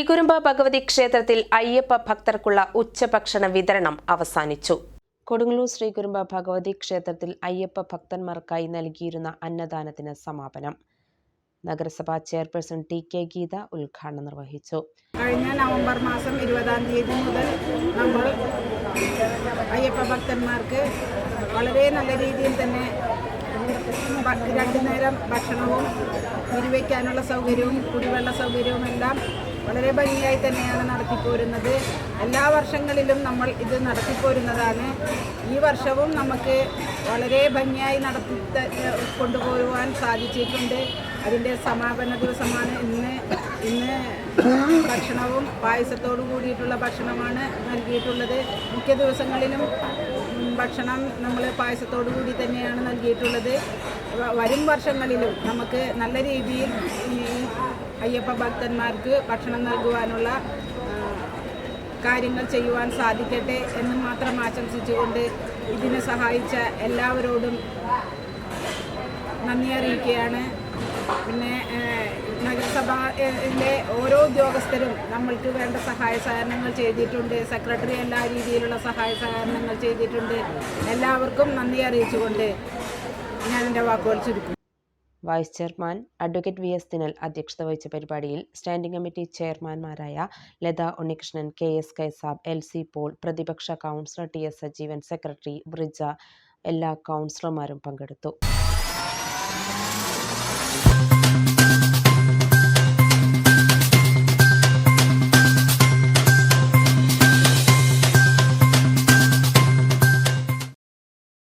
ശ്രീകുരുമ്പ ഭഗവതി ക്ഷേത്രത്തിൽ അയ്യപ്പ ഭക്തർക്കുള്ള ഉച്ചഭക്ഷണ വിതരണം അവസാനിച്ചു. കൊടുങ്ങല്ലൂർ ശ്രീകുരുമ്പ ഭഗവതി ക്ഷേത്രത്തിൽ അയ്യപ്പ ഭക്തന്മാർക്കായി നൽകിയിരുന്ന അന്നദാനത്തിന് സമാപനം. നഗരസഭാ ചെയർപേഴ്സൺ ടി കെ ഗീത ഉദ്ഘാടനം നിർവഹിച്ചു. കഴിഞ്ഞ നവംബർ മാസം ഇരുപതാം തീയതി മുതൽ നമ്മൾ അയ്യപ്പ ഭക്തന്മാർക്ക് വളരെ നല്ല രീതിയിൽ തന്നെ രണ്ടു നേരം ഭക്ഷണവും വിരിവയ്ക്കാനുള്ള സൗകര്യവും കുടിവെള്ള സൗകര്യവും എല്ലാം വളരെ ഭംഗിയായി തന്നെയാണ് നടത്തിപ്പോരുന്നത്. എല്ലാ വർഷങ്ങളിലും നമ്മൾ ഇത് നടത്തിപ്പോരുന്നതാണ്. ഈ വർഷവും നമുക്ക് വളരെ ഭംഗിയായി നടത്തി കൊണ്ടുപോകുവാൻ സാധിച്ചിട്ടുണ്ട്. അതിന്റെ സമാപന ദിവസമാണ് ഇന്ന്. ഇന്ന് ഭക്ഷണവും പായസത്തോടു കൂടിയിട്ടുള്ള ഭക്ഷണമാണ് നൽകിയിട്ടുള്ളത്. മിക്ക ദിവസങ്ങളിലും ഭക്ഷണം നമ്മൾ പായസത്തോടു കൂടി തന്നെയാണ് നൽകിയിട്ടുള്ളത്. വരും വർഷങ്ങളിലും നമുക്ക് നല്ല രീതിയിൽ ഈ അയ്യപ്പ ഭക്തന്മാർക്ക് ഭക്ഷണം നൽകുവാനുള്ള കാര്യങ്ങൾ ചെയ്യുവാൻ സാധിക്കട്ടെ എന്ന് മാത്രം ആശംസിച്ചുകൊണ്ട് ഇതിനെ സഹായിച്ച എല്ലാവരോടും നന്ദി അറിയിക്കുകയാണ്. പിന്നെ ഏഹ്, ഓരോ ഉദ്യോഗസ്ഥരും നമ്മൾക്ക് വേണ്ട സഹായ സഹകരണങ്ങൾ ചെയ്തിട്ടുണ്ട്. സെക്രട്ടറി എല്ലാ രീതിയിലുള്ള സഹായ സഹകരണങ്ങൾ ചെയ്തിട്ടുണ്ട്. എല്ലാവർക്കും നന്ദി അറിയിച്ചുകൊണ്ട് ഞാൻ എന്റെ വാക്കുകൾ ചുരുക്കും. Vice chairman advocate V S Dinal അധ്യക്ഷത വഹിച്ച പരിപാടിയിൽ standing committee ചെയർമാൻമാരായ Latha Unnikrishnan K S Kaisab L C Paul പ്രതിപക്ഷ councillor T S Sajeevan secretary Brija എല്ലാ കൗൺസിലർമാരും പങ്കെടുത്തു.